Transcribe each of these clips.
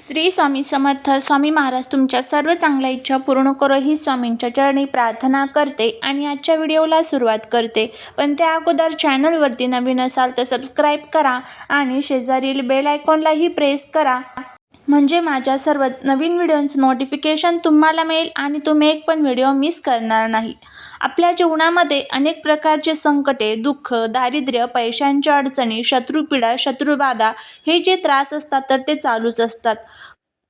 श्री स्वामी समर्थ स्वामी महाराज तुमच्या सर्व चांगल्या इच्छा पूर्ण करो ही स्वामींच्या चरणी प्रार्थना करते आणि आजच्या व्हिडिओला सुरुवात करते. पण त्या अगोदर चॅनलवरती नवीन असाल तर सबस्क्राईब करा आणि शेजारील बेल आयकॉनलाही प्रेस करा. म्हणजे माझ्या सर्व नवीन व्हिडिओंचं नोटिफिकेशन तुम्हाला मिळेल आणि तुम्ही एक पण व्हिडिओ मिस करणार नाही. आपल्या जीवनामध्ये अनेक प्रकारचे संकटे दुःख दारिद्र्य पैशांच्या अडचणी शत्रुपीडा शत्रुबाधा हे जे त्रास असतात तर ते चालूच असतात.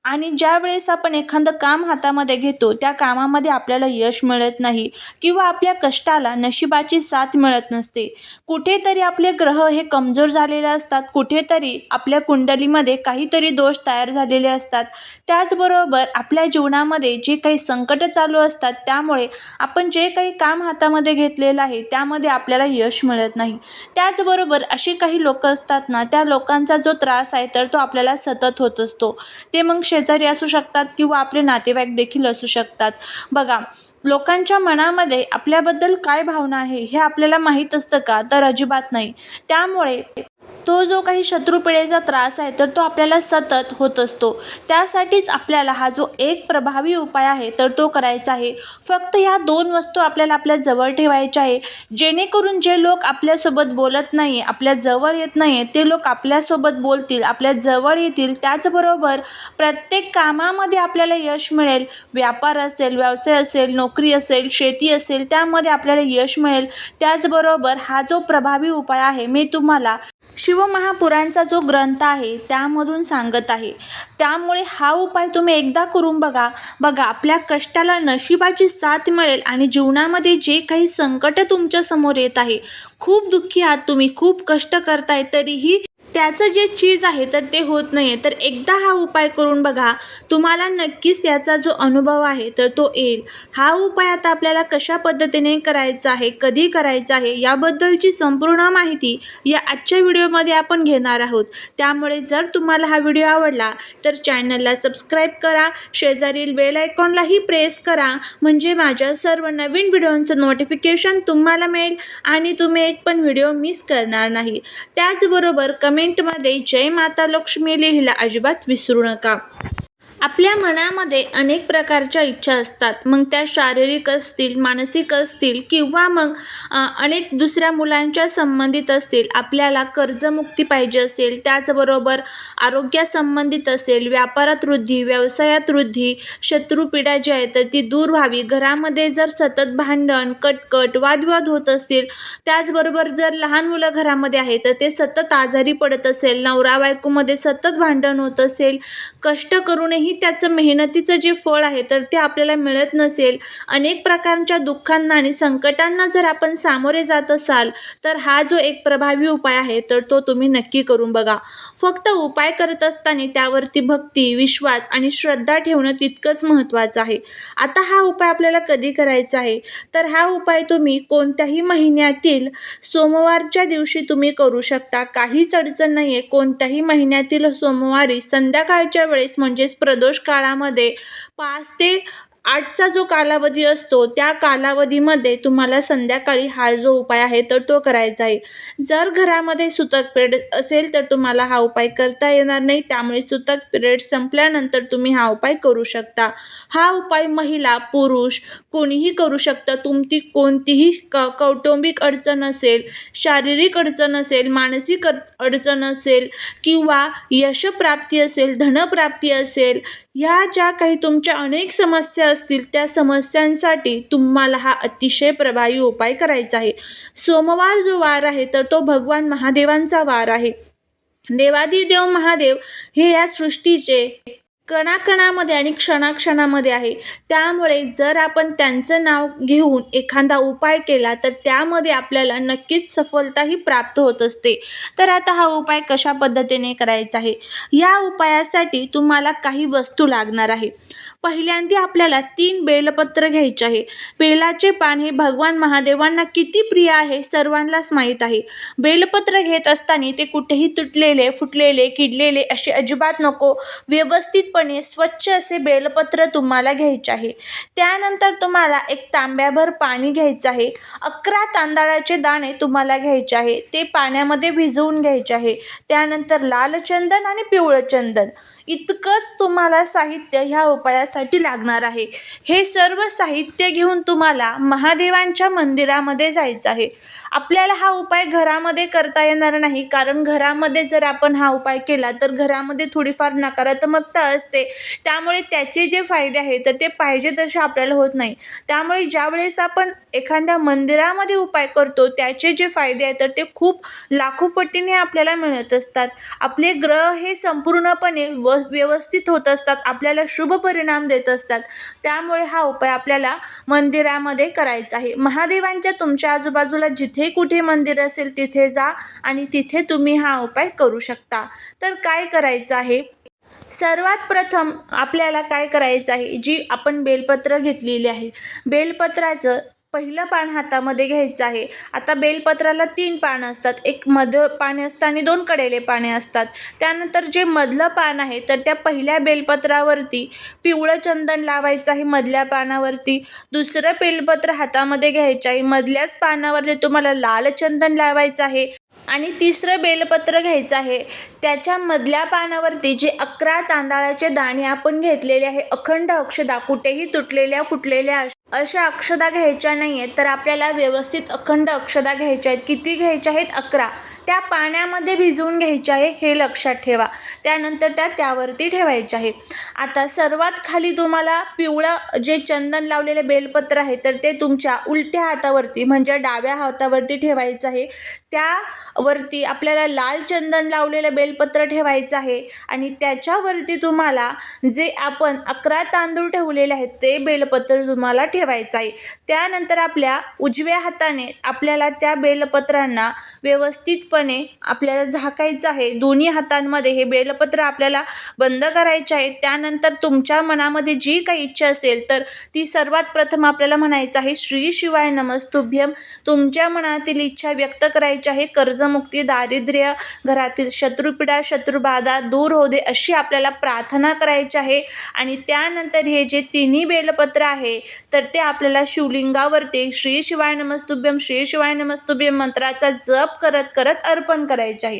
आणि ज्या वेळेस आपण एखादं काम हातामध्ये घेतो त्या कामामध्ये आपल्याला यश मिळत नाही किंवा आपल्या कष्टाला नशिबाची साथ मिळत नसते. कुठेतरी आपले ग्रह हे कमजोर झालेले असतात कुठेतरी आपल्या कुंडलीमध्ये काहीतरी दोष तयार झालेले असतात. त्याचबरोबर आपल्या जीवनामध्ये जे काही संकट चालू असतात त्यामुळे आपण जे काही काम हातामध्ये घेतलेलं आहे त्यामध्ये आपल्याला यश मिळत नाही. त्याचबरोबर असे काही लोक असतात ना त्या लोकांचा जो त्रास आहे तर तो आपल्याला सतत होत असतो. ते मग शेजारी असू शकतात किंवा आपले नातेवाईक देखील असू शकतात. बघा लोकांच्या मनामध्ये आपल्याबद्दल काय भावना आहे हे आपल्याला माहीत असतं का? तर अजिबात नाही. त्यामुळे तो जो काही शत्रुपिढेचा त्रास आहे तर तो आपल्याला सतत होत असतो. त्यासाठीच आपल्याला हा जो एक प्रभावी उपाय आहे तर तो करायचा आहे. फक्त ह्या दोन वस्तू आपल्याला आपल्या जवळ ठेवायच्या आहे. जेणेकरून जे लोक आपल्यासोबत बोलत नाही आपल्या जवळ येत नाही ते लोक आपल्यासोबत बोलतील आपल्या जवळ येतील. त्याचबरोबर प्रत्येक कामामध्ये आपल्याला यश मिळेल. व्यापार असेल व्यवसाय असेल नोकरी असेल शेती असेल त्यामध्ये आपल्याला यश मिळेल. त्याचबरोबर हा जो प्रभावी उपाय आहे मी तुम्हाला शिवमहापुरांचा जो ग्रंथ आहे त्यामधून सांगत आहे. त्यामुळे हा उपाय तुम्ही एकदा करून बघा. बघा आपल्या कष्टाला नशिबाची साथ मिळेल आणि जीवनामध्ये जे काही संकट तुमच्यासमोर येत आहे खूप दुःखी आहात तुम्ही खूप कष्ट करताय तरीही त्याचं जे चीज आहे तर ते होत नाही आहे तर एकदा हा उपाय करून बघा तुम्हाला नक्कीच याचा जो अनुभव आहे तर तो येईल. हा उपाय आता आपल्याला कशा पद्धतीने करायचा आहे कधी करायचा आहे याबद्दलची संपूर्ण माहिती या आजच्या व्हिडिओमध्ये आपण घेणार आहोत. त्यामुळे जर तुम्हाला हा व्हिडिओ आवडला तर चॅनलला सबस्क्राईब करा शेजारील बेल आयकॉनलाही प्रेस करा म्हणजे माझ्या सर्व नवीन व्हिडिओंचं नोटिफिकेशन तुम्हाला मिळेल आणि तुम्ही एक पण व्हिडिओ मिस करणार नाही. त्याचबरोबर कमेंट कमेंटमध्ये जय माता लक्ष्मी लिहिला अजिबात विसरू नका. आपल्या मनामध्ये अनेक प्रकारच्या इच्छा असतात. मग त्या शारीरिक असतील मानसिक असतील किंवा मग अनेक दुसऱ्या मुलांच्या संबंधित असतील आपल्याला कर्जमुक्ती पाहिजे असेल त्याचबरोबर आरोग्यासंबंधित असेल व्यापारात वृद्धी व्यवसायात वृद्धी शत्रुपीडा जी आहे तर ती दूर व्हावी. घरामध्ये जर सतत भांडण कटकट वादविवाद होत असतील त्याचबरोबर जर लहान मुलं घरामध्ये आहे तर ते सतत आजारी पडत असेल नवरा बायकोमध्ये सतत भांडण होत असेल कष्ट करूनही त्याचं मेहनतीचं जे फळ आहे तर ते आपल्याला मिळत नसेल. अनेक प्रकारच्या दुःखांना आणि संकटांना जर आपण सामोरे जात असाल तर हा जो एक प्रभावी उपाय आहे तर तो तुम्ही नक्की करून बघा. फक्त उपाय करत असताना त्यावरती भक्ती विश्वास आणि श्रद्धा ठेवणं तितकंच महत्त्वाचं आहे. आता हा उपाय आपल्याला कधी करायचा आहे? तर हा उपाय तुम्ही कोणत्याही महिन्यातील सोमवारच्या दिवशी तुम्ही करू शकता. काहीच अडचण नाही आहे कोणत्याही महिन्यातील सोमवारी संध्याकाळच्या वेळेस म्हणजेच प्र प्रदोष काळामध्ये पाच ते आठचा जो कालावधी असतो त्या कालावधीमध्ये तुम्हाला संध्याकाळी हा जो उपाय आहे तर तो करायचा आहे. जर घरामध्ये सुतक पिरियड असेल तर तुम्हाला हा उपाय करता येणार नाही. त्यामुळे सुतक पिरियड संपल्यानंतर तुम्ही हा उपाय करू शकता. हा उपाय महिला पुरुष कोणीही करू शकतं. तुमची कोणतीही क कौटुंबिक अडचण असेल शारीरिक अडचण असेल मानसिक अडचण असेल किंवा यशप्राप्ती असेल धनप्राप्ती असेल ह्या ज्या काही तुमच्या अनेक समस्या असतील त्या समस्यांसाठी तुम्हाला हा अतिशय प्रभावी उपाय करायचा आहे. सोमवार जो वार आहे तर तो भगवान महादेवांचा वार आहे. देवादिदेव महादेव हे या सृष्टीचे कणाकणामध्ये आणि क्षणाक्षणामध्ये आहे. त्यामुळे जर आपण त्यांचं नाव घेऊन एखादा उपाय केला तर त्यामध्ये आपल्याला नक्कीच सफलताही प्राप्त होत असते. तर आता हा उपाय कशा पद्धतीने करायचा आहे? या उपायासाठी तुम्हाला काही वस्तू लागणार आहे. पहिल्यांदा आपल्याला तीन बेलपत्र घ्यायचे आहे. बेलाचे पान हे भगवान महादेवांना किती प्रिय आहे सर्वांनाच माहीत आहे. बेलपत्र घेत असताना ते कुठेही तुटलेले फुटलेले किडलेले असे अजिबात नको. व्यवस्थितपणे स्वच्छ असे बेलपत्र तुम्हाला घ्यायचे आहे. त्यानंतर तुम्हाला एक तांब्याभर पाणी घ्यायचं आहे. अकरा तांदळाचे दाणे तुम्हाला घ्यायचे आहे. ते पाण्यामध्ये भिजवून घ्यायचे आहे. त्यानंतर लाल चंदन आणि पिवळं चंदन. इतकंच तुम्हाला साहित्य ह्या उपायासाठी लागणार आहे. हे सर्व साहित्य घेऊन तुम्हाला महादेवांच्या मंदिरामध्ये जायचं आहे. आपल्याला हा उपाय घरामध्ये करता येणार नाही. कारण घरामध्ये जर आपण हा उपाय केला तर घरामध्ये थोडीफार नकारात्मकता असते. त्यामुळे त्याचे जे फायदे आहेत तर ते पाहिजे तसे आपल्याला होत नाही. त्यामुळे ज्यावेळेस आपण एखाद्या मंदिरामध्ये उपाय करतो त्याचे जे फायदे आहेत तर ते खूप लाखोपटीने आपल्याला मिळत असतात. आपले ग्रह हे संपूर्णपणे व व्यवस्थित होत असतात आपल्याला शुभ परिणाम देत असतात. त्यामुळे हा उपाय आपल्याला मंदिरामध्ये करायचा आहे. महादेवांच्या तुमच्या आजूबाजूला जिथे कुठे मंदिर असेल तिथे जा आणि तिथे तुम्ही हा उपाय करू शकता. तर काय करायचं आहे? सर्वात प्रथम आपल्याला काय करायचं आहे? जी आपण बेलपत्र घेतलेली आहे. बेलपत्राचं पहिलं पान हातामध्ये घ्यायचं आहे. आता बेलपत्राला तीन पानं असतात. एक मध पाने असतं आणि दोन कडेले पाने असतात. त्यानंतर जे मधलं पान आहे तर त्या पहिल्या बेलपत्रावरती पिवळं चंदन लावायचं आहे मधल्या पानावरती. दुसरं बेलपत्र हातामध्ये घ्यायचं आहे. मधल्याच पानावरती तुम्हाला लाल चंदन लावायचं आहे. आणि तिसरं बेलपत्र घ्यायचं आहे. त्याच्या मधल्या पानावरती जे अकरा तांदळाचे दाणे आपण घेतलेले आहे अखंड अक्षदा कुठेही तुटलेल्या फुटलेल्या अशा अक्षदा घ्यायच्या नाही आहेत तर आपल्याला व्यवस्थित अखंड अक्षदा घ्यायच्या आहेत. किती घ्यायच्या आहेत? अकरा. त्या पाण्यामध्ये भिजवून घ्यायच्या आहे हे लक्षात ठेवा. त्यानंतर त्या त्यावरती ठेवायच्या आहे. आता सर्वात खाली तुम्हाला पिवळं जे चंदन लावलेले बेलपत्र आहे तर ते तुमच्या उलट्या हातावरती म्हणजे डाव्या हातावरती ठेवायचं आहे. त्यावरती आपल्याला लाल चंदन लावलेलं बेलपत्र ठेवायचं आहे. आणि त्याच्यावरती तुम्हाला जे आपण अकरा तांदूळ ठेवलेले आहेत ते बेलपत्र तुम्हाला ठेवायचं आहे. त्यानंतर आपल्या उजव्या हाताने आपल्याला त्या बेलपत्रांना व्यवस्थितपणे आपल्याला झाकायचं आहे. दोन्ही हातांमध्ये हे बेलपत्र आपल्याला बंद करायचे आहे. त्यानंतर तुमच्या मनामध्ये जी काही इच्छा असेल तर ती सर्वात प्रथम आपल्याला म्हणायचं आहे श्री शिवाय नमस्तुभ्यम तुमच्या मनातील इच्छा व्यक्त करायची आहे. कर्जमुक्ती दारिद्र्य घरातील शत्रुपीडा शत्रुबाधा दूर होऊ दे अशी आपल्याला प्रार्थना करायची आहे. आणि त्यानंतर हे जे तिन्ही बेलपत्र आहे तर ते आपल्याला शिवलिंगावरती श्री शिवाय नमस्तुभ्यम श्री शिवाय नमस्तुभ्यम मंत्राचा जप करत करत अर्पण करायचे आहे.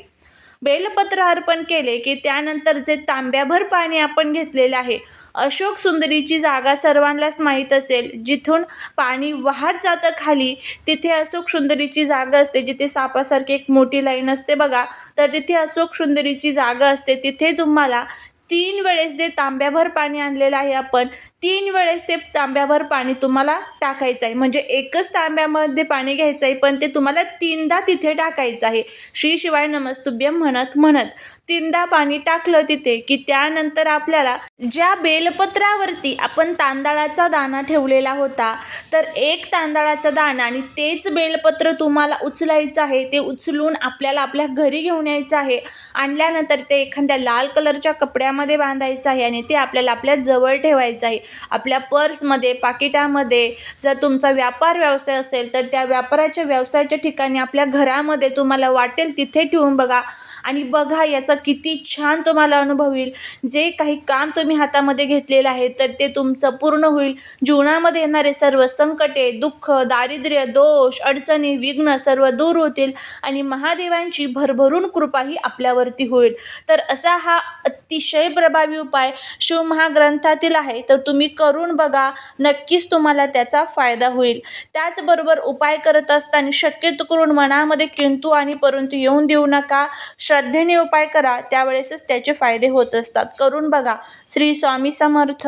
बेलपत्र अर्पण केले की त्यानंतर जे तांब्याभर पाणी आपण घेतलेलं आहे अशोक सुंदरीची जागा सर्वांनाच माहीत असेल. जिथून पाणी वाहत जातं खाली तिथे अशोक सुंदरीची जागा असते. जिथे सापासारखी एक मोठी लाईन असते बघा तर तिथे अशोक सुंदरीची जागा असते. तिथे तुम्हाला तीन वेळेस जे तांब्याभर पाणी आणलेलं आहे आपण तीन वेळेस ते तांब्याभर पाणी तुम्हाला टाकायचं आहे. म्हणजे एकच तांब्यामध्ये पाणी घ्यायचं आहे पण ते तुम्हाला तीनदा तिथे टाकायचं आहे. श्री शिवाय नमस्तुभ्यम म्हणत म्हणत तीनदा पाणी टाकलं तिथे की त्यानंतर आपल्याला ज्या बेलपत्रावरती आपण तांदळाचा दाणा ठेवलेला होता तर एक तांदळाचा दाणा आणि तेच बेलपत्र तुम्हाला उचलायचं आहे ते उचलून आपल्याला आपल्या घरी घेऊन यायचं आहे. आणल्यानंतर ते एखाद्या लाल कलरच्या कपड्यामध्ये बांधायचं आहे आणि ते आपल्याला आपल्या जवळ ठेवायचं आहे. आपल्या पर्समध्ये पाकिटामध्ये जर तुमचा व्यापार व्यवसाय असेल तर त्या व्यापाराच्या व्यवसायाच्या ठिकाणी आपल्या घरामध्ये तुम्हाला वाटेल तिथे ठेवून बघा आणि बघा याचा किती छान तुम्हाला अनुभव येईल. जे काही काम तुम्ही हातामध्ये घेतलेलं आहे तर ते तुमचं पूर्ण होईल. जीवनामध्ये येणारे सर्व संकटे दुःख दारिद्र्य दोष अडचणी विघ्न सर्व दूर होतील आणि महादेवांची भरभरून कृपाही आपल्यावरती होईल. तर असा हा अतिशय प्रभावी उपाय शिवमहाग्रंथातील आहे. तर तुम्ही करून बघा नक्कीच तुम्हाला त्याचा फायदा होईल. त्याचबरोबर उपाय करत असताना शक्यतो करून मनामध्ये किंतू आणि परंतु येऊन देऊ नका. श्रद्धेने उपाय करा त्यावेळेसच त्याचे फायदे होत असतात. करून बघा. श्री स्वामी समर्थ.